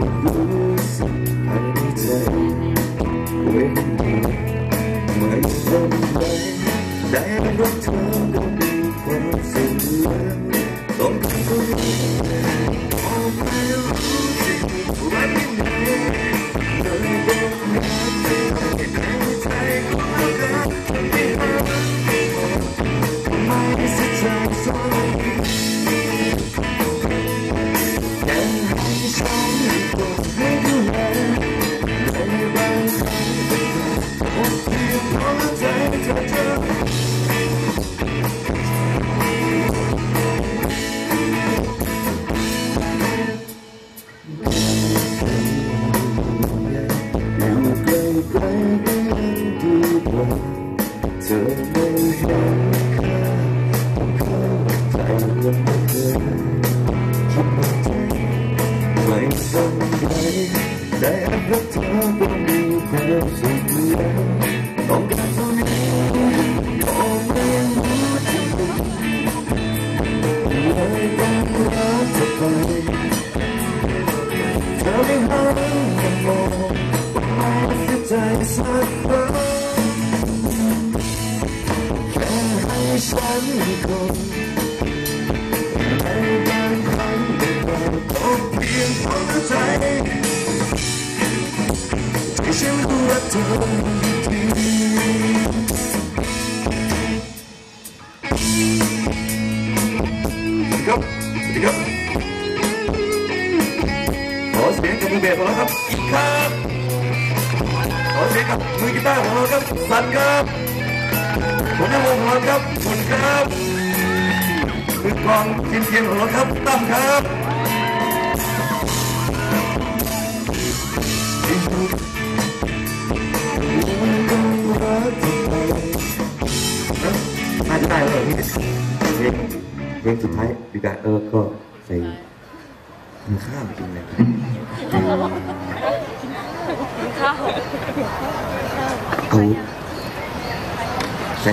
ำ ได้รักเธอก็มีความสุขแล้วต้องการเท่านี้ก็ไม่รู้จะเป็นเลยต้องรักเธอไปเธอไม่หันมามองว่าใจสักครั้งแค่ให้ฉันคนในบางครั้งก็ต้องเพียงพอใจ ที่ฉันรู้รักเธอทีครับสวัสดีครับขอเสียงกับมือเบสของเราครับครับขอเสียงกับมือกีตาร์ของเราครับสันครับหัวหน้าวงของเราครับคุณครับมือกองเทียนเทียนของเราครับตั้มครับ เพลงเพลงสุดท้ายดีกว่าเออก็ใส่ข้ามจริงเลยข้าวเอาใส่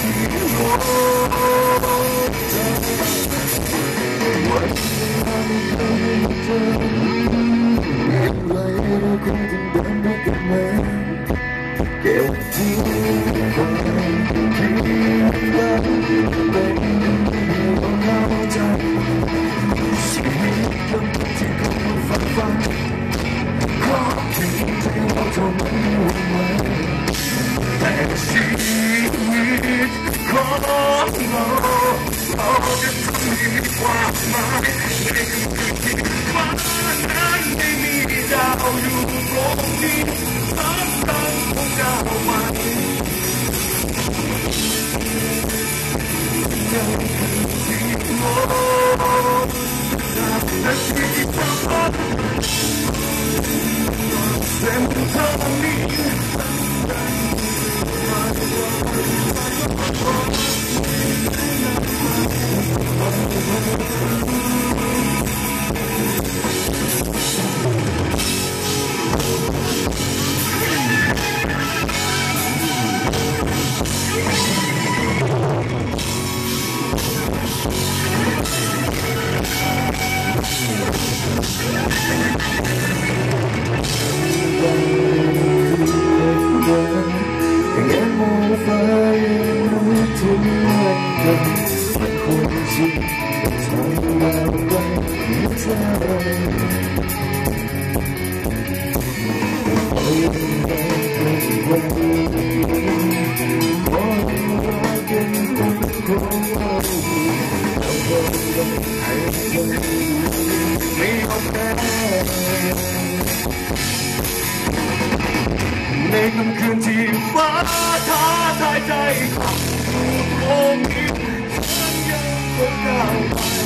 ในค่ำคืนที่ฟ้าท้าทายใจโอ้คิดฉันยังคงก้าวไป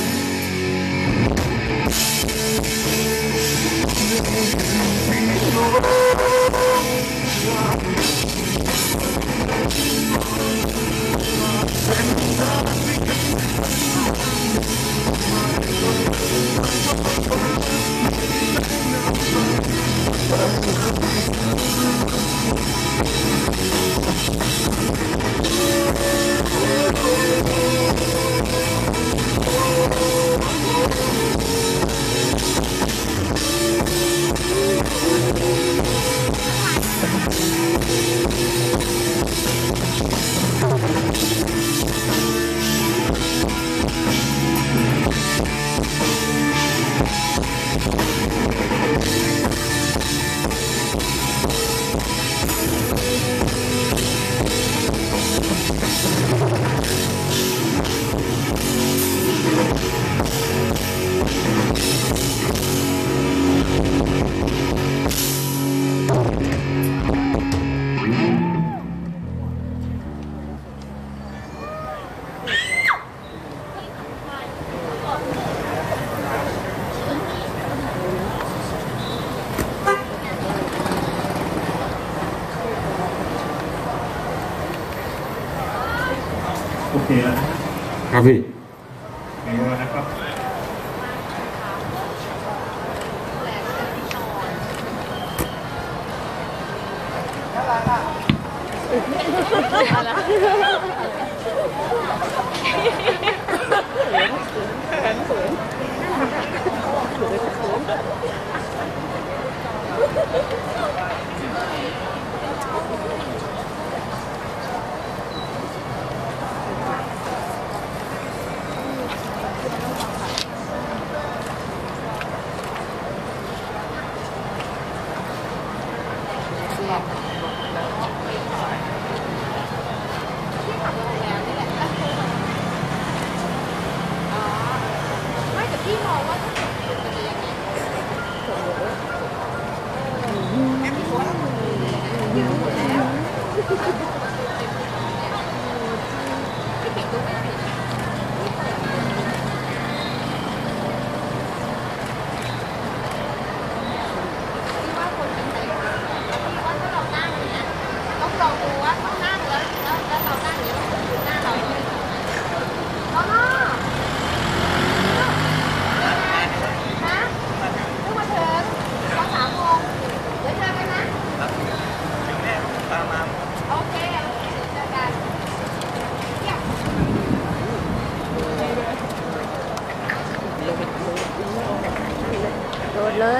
โอ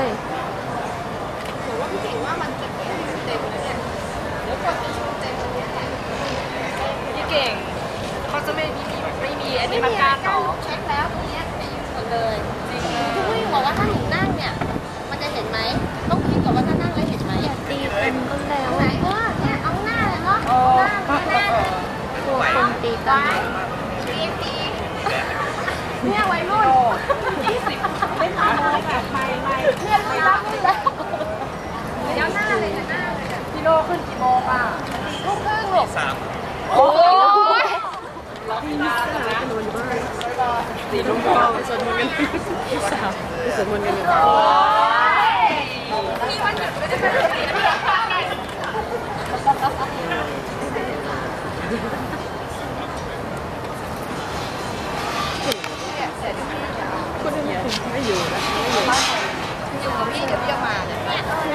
โดดเลยหนูว่าพี่เก่งว่ามันจะเต็มเต็มเลยเนี่ยเดี๋ยวคนจะชูเต็มตรงเนี้ยแหละพี่เก่งเขาจะไม่มีไม่มีอันไม่นี้มีมาอะไรกั้นหรกั้นอเช็คแล้วตรงเนี้ยจะอยู่หมดเลยจริงเลยคุณผู้หญิงบอกว่าถ้าหนูนั่งเนี่ย มันจะเห็นไหมต้องคิดก่อนว่าถ้านั่งแล้วเห็นไหมตีกันก็แล้วไหนเออเนี่ยเอาหน้าเลยเนาะหน้าเลยหน้าเลยคนตีกันตีตีเนี่ยวัยรุ่นยี่สิบ ไม่ทำอะไรแบไม่ไม่เนี่ยรุ่นแล้วรุ่นแล้วเดี๋ยวหน้าเลยหน้าเลยพี่โลขึ้นกี่โมงอะลูกครึ่งลูกโอ้ยสีลุงก็สวดมนต์กันสาวสวดมนต์กันอยู่มีวันหยุดไม่ได้ไปโรงเรียน คนอื่นไม่อยู่นะอยู่กับพี่เดี๋ยวพี่จะมาเนี่ย